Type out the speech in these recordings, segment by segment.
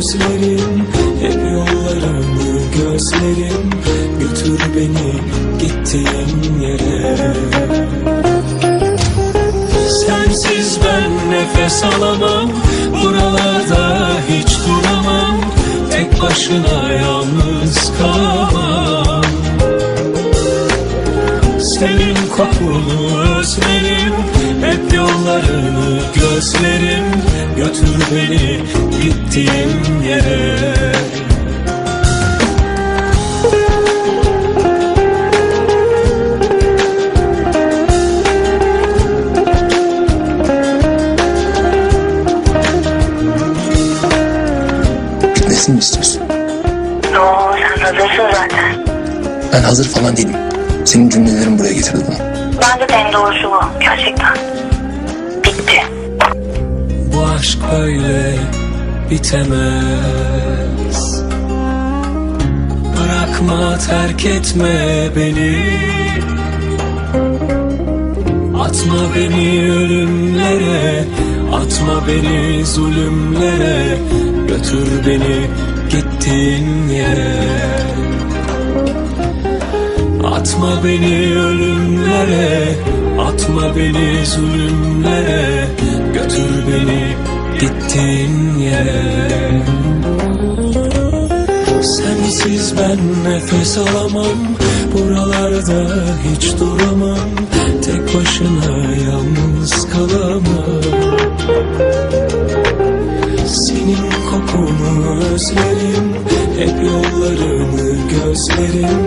özlerim Hep yollarını gözlerim. Götür beni gittiğin yere. Sensiz ben nefes alamam Buralarda hiç duramam. Tek başına yalnız kalamam. Senin kokunu özlerim yollarını gözlerim Götür beni gittiğin yere Bitmesini mi istiyorsun? Zaten. Ben hazır falan değilim. Senin cümlelerin buraya getirdi bunu. Bence de en doğrusu bu. Gerçekten. Aşk böyle bitemez. Bırakma terk etme beni. Atma beni ölümlere Atma beni zulümlere. Götür beni gittiğin yere. Atma beni ölümlere Atma beni zulümlere gittiğin yere Sensiz ben nefes alamam Buralarda hiç duramam Tek başına yalnız kalamam. Senin kokunu özlerim Hep yollarını gözlerim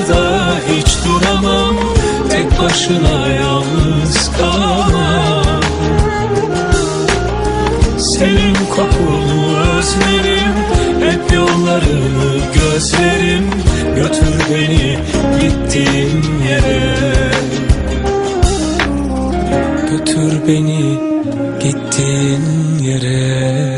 başına yalnız kalamam. Senin kokunu özlerim Hep yollarını gözlerim. Götür beni gittiğin yere. Götür beni gittiğin yere